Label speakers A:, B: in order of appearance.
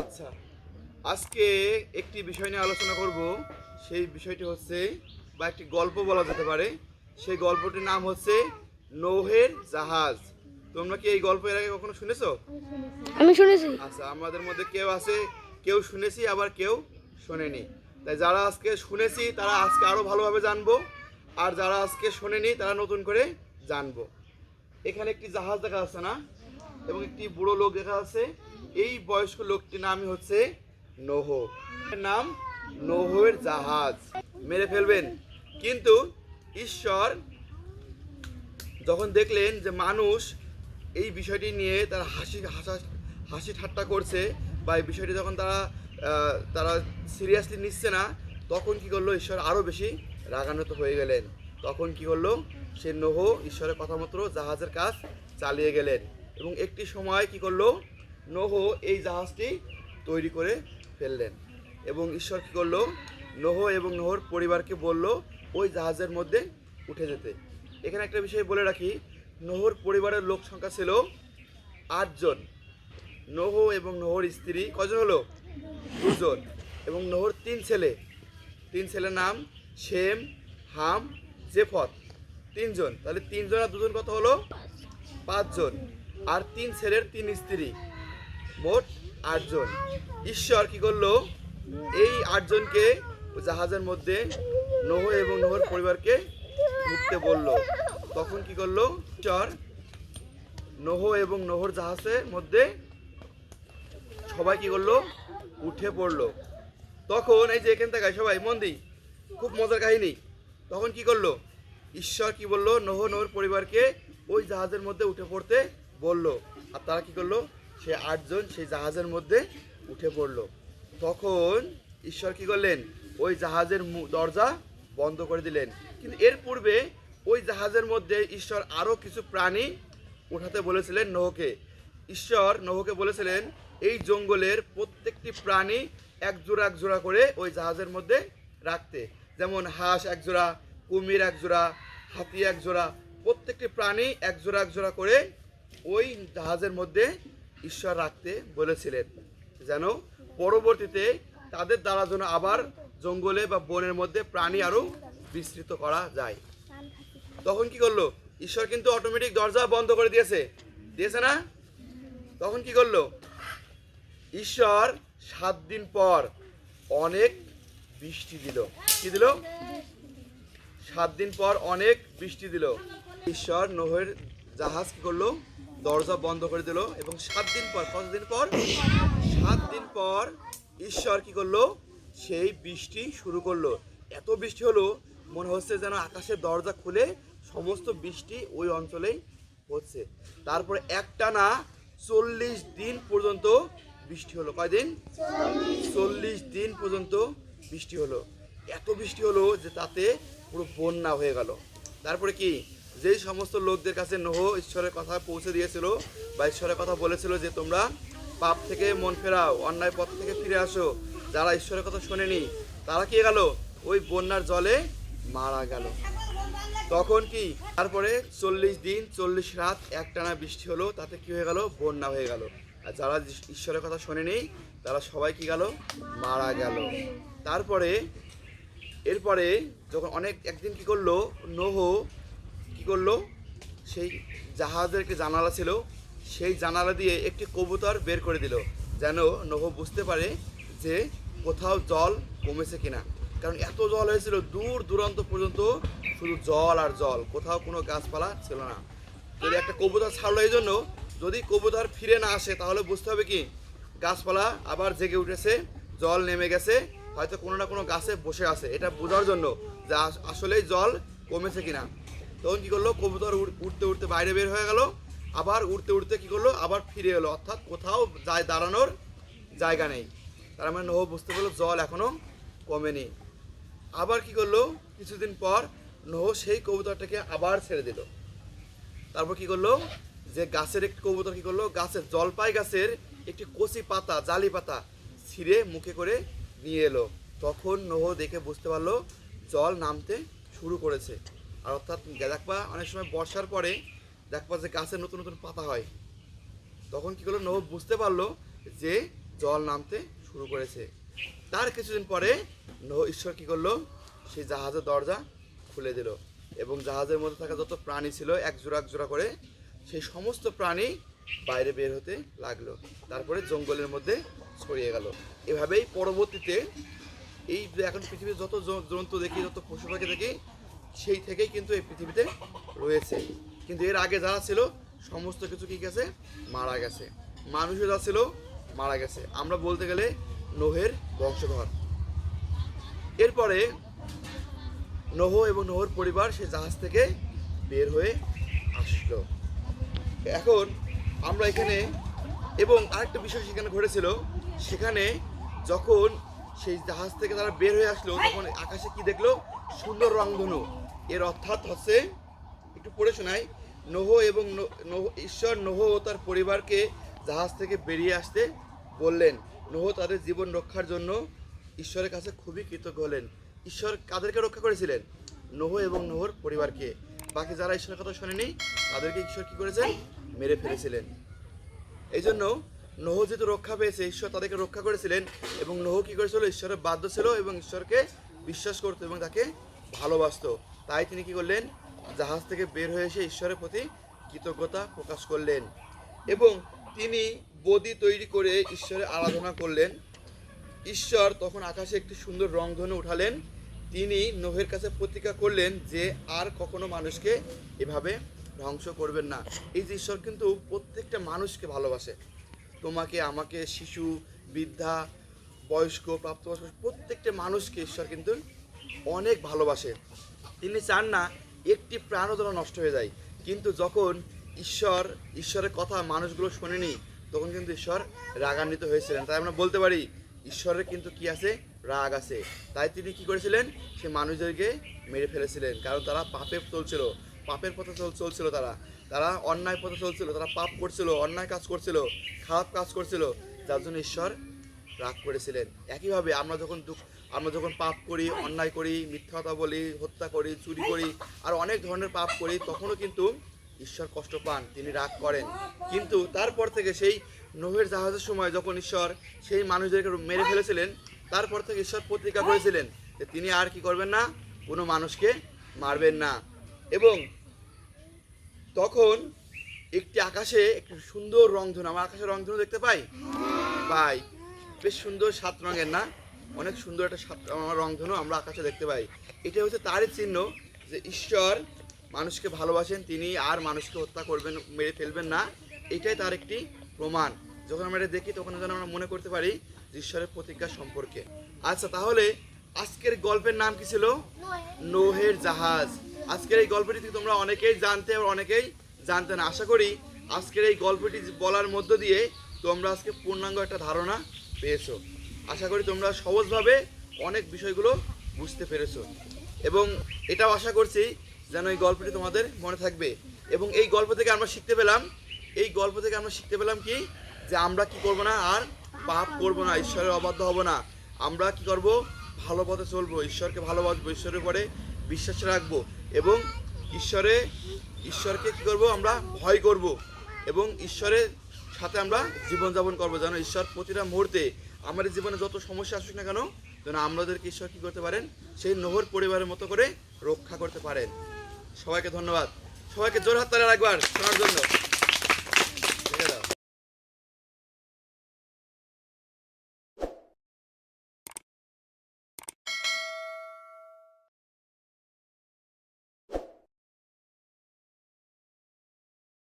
A: আচ্ছা আজকে একটি বিষয় নিয়ে আলোচনা করব। সেই বিষয়টি হচ্ছে বা একটি গল্প বলা যেতে পারে। সেই গল্পটির নাম হচ্ছে নৌহের জাহাজ। তোমরা কি এই গল্প এর আগে কখনো শুনেছো?
B: আমি শুনেছি।
A: আচ্ছা আমাদের মধ্যে কেউ আছে কেউ শুনেছি আবার কেউ শোনেনি। তাই যারা আজকে শুনেছি তারা আজকে আরও ভালোভাবে জানব। আর যারা আজকে শোনেনি তারা নতুন করে জানব। এখানে একটি জাহাজ দেখা যাচ্ছে না এবং একটি বুড়ো লোক দেখা যাচ্ছে। এই বয়স্ক লোকটির নামই হচ্ছে নৌহ। নাম নৌহের জাহাজ। মেরে ফেলবেন। কিন্তু ঈশ্বর যখন দেখলেন যে মানুষ এই বিষয়টি নিয়ে তারা হাসি, হাসা, হাসি ঠাট্টা করছে বা এই বিষয়টি যখন তারা তারা সিরিয়াসলি নিচ্ছে না, তখন কি করল? ঈশ্বর আরও বেশি রাগান্বিত হয়ে গেলেন। তখন কি করল? সে নোহ ঈশ্বরের কথা মতো জাহাজের কাজ চালিয়ে গেলেন। এবং একটি সময় কি করল? নোহ এই জাহাজটি তৈরি করে ফেললেন। এবং ঈশ্বর কী করল? নোহ এবং নহর পরিবারকে বলল, ওই জাহাজের মধ্যে উঠে যেতে। এখানে একটা বিষয় বলে রাখি, নোহর পরিবারের লোক সংখ্যা ছিল আটজন নোহ এবং নোহর স্ত্রী কজন হলো? দুজন। এবং নহর তিন ছেলে। তিন ছেলের নাম শেম হাম, জেফত। তিনজন। তাহলে তিনজন আর দুজন কত হলো? পাঁচজন। আর তিন ছেলের তিন স্ত্রী। মোট আটজন। ঈশ্বর কি করল? এই আটজনকে জাহাজের মধ্যে নোহ এবং নোহর পরিবারকে ঢুকতে বলল। তখন কি করল? ঈশ্বর নোহ এবং নোহর জাহাজের মধ্যে সবাই কি করল? উঠে পড়ল। তখন এই যে এখান থেকে সবাই, মন দিই খুব মজার কাহিনী। তখন কি করল? ঈশ্বর কি বলল? নোহ, নোহর পরিবারকে ওই জাহাজের মধ্যে উঠে পড়তে বলল। আর তারা কি করল? সে আটজন সেই জাহাজের মধ্যে উঠে পড়ল। তখন ঈশ্বর কি করলেন? ওই জাহাজের দরজা বন্ধ করে দিলেন। কিন্তু এর পূর্বে ওই জাহাজের মধ্যে ঈশ্বর আরও কিছু প্রাণী উঠাতে বলেছিলেন নহকে। ঈশ্বর নহকে বলেছিলেন, এই জঙ্গলের প্রত্যেকটি প্রাণী এক জোড়া এক জোড়া করে ওই জাহাজের মধ্যে রাখতে। যেমন হাঁস এক জোড়া, কুমির এক জোড়া, হাতি এক জোড়া, প্রত্যেকটি প্রাণী এক জোড়া এক জোড়া করে ওই জাহাজের মধ্যে ঈশ্বর রাখতে বলেছিলেন যেন পরবর্তীতে তাদের দ্বারা যেন আবার জঙ্গলে বা বনের মধ্যে প্রাণী আরও বিস্তৃত করা যায়। তখন কি করল? ঈশ্বর কিন্তু অটোমেটিক দরজা বন্ধ করে দিয়েছে। দিয়েছে না? তখন কি করল? ঈশ্বর সাত দিন পর অনেক বৃষ্টি দিল। কি দিল? সাত দিন পর অনেক বৃষ্টি দিল। ঈশ্বর নোহের জাহাজ কি করল? দরজা বন্ধ করে দিল এবং সাত দিন পর কতদিন পর? সাত দিন পর ঈশ্বর কি করল? সেই বৃষ্টি শুরু করল। এত বৃষ্টি হলো, মনে হচ্ছে যেন আকাশের দরজা খুলে সমস্ত বৃষ্টি ওই অঞ্চলেই হচ্ছে। তারপরে একটানা চল্লিশ দিন পর্যন্ত বৃষ্টি হলো। কয়দিন? চল্লিশ দিন পর্যন্ত বৃষ্টি হলো। এত বৃষ্টি হলো যে তাতে পুরো বন্যা হয়ে গেল। তারপরে কি? যেই সমস্ত লোকদের কাছে নোহ ঈশ্বরের কথা পৌঁছে দিয়েছিল বা ঈশ্বরের কথা বলেছিল যে তোমরা পাপ থেকে মন ফেরাও, অন্যায় পথ থেকে ফিরে আসো, যারা ঈশ্বরের কথা শোনেনি, তারা কি গেল? ওই বন্যার জলে মারা গেল। তখন কি? তারপরে চল্লিশ দিন, চল্লিশ রাত একটানা বৃষ্টি হলো, তাতে কি হয়ে গেল? বন্যা হয়ে গেল। আর যারা ঈশ্বরের কথা শোনেনি, তারা সবাই কি গেল? মারা গেল। তারপরে, এরপরে যখন অনেক, একদিন কি করল? নোহ কি করল? সেই জাহাজের জানালা ছিল। সেই জানালা দিয়ে একটি কবুতর বের করে দিল, যেন নোহ বুঝতে পারে যে কোথাও জল কমেছে কিনা। কারণ এত জল হয়েছিল, দূর দূরান্ত পর্যন্ত শুধু জল আর জল, কোথাও কোনো গাছপালা ছিল না। যদি একটা কবুতর ছাড়লো এই জন্য, যদি কবুতর ফিরে না আসে, তাহলে বুঝতে হবে কি, গাছপালা আবার জেগে উঠেছে, জল নেমে গেছে, হয়তো কোনো না কোনো গাছে বসে আছে। এটা বোঝার জন্য যে আসলেই জল কমেছে কিনা। তখন কি করল? কবুতর উঠতে উঠতে বাইরে বের হয়ে গেল। আবার উঠতে উঠতে কি করল? আবার ফিরে এলো। অর্থাৎ কোথাও যায় দাঁড়ানোর জায়গা নেই। তার মানে নহ বুঝতে পারল জল এখনও কমেনি। আবার কি করল? কিছুদিন পর নহ সেই কবুতরটাকে আবার ছেড়ে দিল। তারপর কি করল? যে গাছের একটি কবুতর কি করল? গাছের জলপাই গাছের একটি কচি পাতা, জালি পাতা ছিঁড়ে মুখে করে নিয়ে এলো। তখন নোহ দেখে বুঝতে পারল জল নামতে শুরু করেছে। আর অর্থাৎ দেখবা অনেক সময় বর্ষার পরে দেখবা যে গাছের নতুন নতুন পাতা হয়। তখন কি করল? নব বুঝতে পারল যে জল নামতে শুরু করেছে। তার কিছুদিন পরে নোহ ঈশ্বর কী করল? সেই জাহাজের দরজা খুলে দিল এবং জাহাজের মধ্যে থাকা যত প্রাণী ছিল এক জোড়া এক জোড়া করে সেই সমস্ত প্রাণী বাইরে বের হতে লাগল। তারপরে জঙ্গলের মধ্যে ছড়িয়ে গেল। এভাবেই পরবর্তীতে এই এখন পৃথিবীর যত জন্তু দেখি, যত পশু পাখি দেখি সেই থেকেই কিন্তু এই পৃথিবীতে রয়েছে। কিন্তু এর আগে যারা ছিল, সমস্ত কিছু কি গেছে? মারা গেছে। মানুষও যা ছিল, মারা গেছে। আমরা বলতে গেলে নোহের বংশধর। এরপরে নোহ এবং নোহর পরিবার সে জাহাজ থেকে বের হয়ে আসলো। এখন আমরা এখানে এবং আরেকটা বিষয় সেখানে ঘটেছিল, সেখানে যখন সেই জাহাজ থেকে তারা বের হয়ে আসলো, তখন আকাশে কি দেখল? সুন্দর রংধনু। এর অর্থাৎ হচ্ছে, একটু পড়ে শোনাই, নোহ এবং ঈশ্বর নোহ ও তার পরিবারকে জাহাজ থেকে বেরিয়ে আসতে বললেন। নোহ তাদের জীবন রক্ষার জন্য ঈশ্বরের কাছে খুবই কৃতজ্ঞ হলেন। ঈশ্বর কাদেরকে রক্ষা করেছিলেন? নোহ এবং নোহর পরিবারকে। বাকি যারা ঈশ্বরের কথা শোনেনি, তাদেরকে ঈশ্বর কী করেছেন? মেরে ফেলেছিলেন। এই জন্য নোহ যেহেতু রক্ষা পেয়েছে, ঈশ্বর তাদেরকে রক্ষা করেছিলেন এবং নোহ কি করেছিল? ঈশ্বরের বাধ্য ছিল এবং ঈশ্বরকে বিশ্বাস করতো এবং তাকে ভালোবাসতো। তাই তিনি কি করলেন? জাহাজ থেকে বের হয়ে এসে ঈশ্বরের প্রতি কৃতজ্ঞতা প্রকাশ করলেন এবং তিনি বদি তৈরি করে ঈশ্বরের আরাধনা করলেন। ঈশ্বর তখন আকাশে একটি সুন্দর রংধনু উঠালেন। তিনি নোহের কাছে প্রতিজ্ঞা করলেন যে আর কখনো মানুষকে এভাবে ধ্বংস করবেন না। এই যে ঈশ্বর কিন্তু প্রত্যেকটা মানুষকে ভালোবাসে। তোমাকে, আমাকে, শিশু, বৃদ্ধা, বয়স্ক, প্রাপ্তবয়স্ক, প্রত্যেকটা মানুষকে ঈশ্বর কিন্তু অনেক ভালোবাসে। তিনি চান না একটি প্রাণও যেন নষ্ট হয়ে যায়। কিন্তু যখন ঈশ্বর, ঈশ্বরের কথা মানুষগুলো শোনেনি, তখন কিন্তু ঈশ্বর রাগান্বিত হয়েছিলেন। তাই আমরা বলতে পারি, ঈশ্বরের কিন্তু কি আছে? রাগ আছে। তাই তিনি কি করেছিলেন? সে মানুষদেরকে মেরে ফেলেছিলেন। কারণ তারা পাপে চলছিল পাপের পথে চল- চলছিল তারা। তারা অন্যায় পথে চলছিল। তারা পাপ করছিল, অন্যায় কাজ করছিল, খারাপ কাজ করছিল। যার জন্য ঈশ্বর রাগ করেছিলেন। একইভাবে আমরা যখন দুঃখ আমরা যখন পাপ করি, অন্যায় করি, মিথ্যা কথা বলি, হত্যা করি, চুরি করি, আর অনেক ধরনের পাপ করি, তখনও কিন্তু ঈশ্বর কষ্ট পান, তিনি রাগ করেন। কিন্তু তারপর থেকে সেই নোহের জাহাজের সময় যখন ঈশ্বর সেই মানুষদেরকে মেরে ফেলেছিলেন, তারপর থেকে ঈশ্বর প্রতিজ্ঞা করেছিলেন যে তিনি আর কি করবেন না, কোনো মানুষকে মারবেন না। এবং তখন একটি আকাশে একটি সুন্দর রংধনু, আমার আকাশে রংধনু দেখতে পাই? পাই। বেশ সুন্দর সাত রঙের, না? অনেক সুন্দর একটা রংধনু আমরা আকাশে দেখতে পাই। এটা হচ্ছে তারই চিহ্ন যে ঈশ্বর মানুষকে ভালোবাসেন, তিনি আর মানুষকে হত্যা করবেন, মেরে ফেলবেন না। এটাই তার একটি প্রমাণ। যখন আমরা এটা দেখি, তখন যেন আমরা মনে করতে পারি ঈশ্বরের প্রতিজ্ঞা সম্পর্কে। আচ্ছা তাহলে আজকের গল্পের নাম কি ছিল? নোহের জাহাজ। আজকের এই গল্পটি তোমরা অনেকেই জানতে আর অনেকেই জানতে না, আশা করি আজকের এই গল্পটি বলার মধ্য দিয়ে তোমরা আজকে পূর্ণাঙ্গ একটা ধারণা পেয়েছ। আশা করি তোমরা সহজভাবে অনেক বিষয়গুলো বুঝতে পেরেছ। এবং এটাও আশা করছি যেন এই গল্পটি তোমাদের মনে থাকবে। এবং এই গল্প থেকে আমরা শিখতে পেলাম, এই গল্প থেকে আমরা শিখতে পেলাম কি, যে আমরা কি করব না আর পাপ করব না, ঈশ্বরের অবাধ্য হব না। আমরা কি করব? ভালো পথে চলবো, ঈশ্বরকে ভালোবাসবো, ঈশ্বরের উপরে বিশ্বাস রাখব এবং ঈশ্বরে, ঈশ্বরকে কি করব? আমরা ভয় করব এবং ঈশ্বরের সাথে আমরা জীবনযাপন করব যেন ঈশ্বর প্রতিটা মুহূর্তে আমাদের জীবনে যত সমস্যা আসুক না কেন, যেন আমাদেরকে ঈশ্বর কী করতে পারেন, সেই নহর পরিবারের মতো করে রক্ষা করতে পারেন। সবাইকে ধন্যবাদ। সবাইকে জোর হাত তারা একবার শোনার জন্য।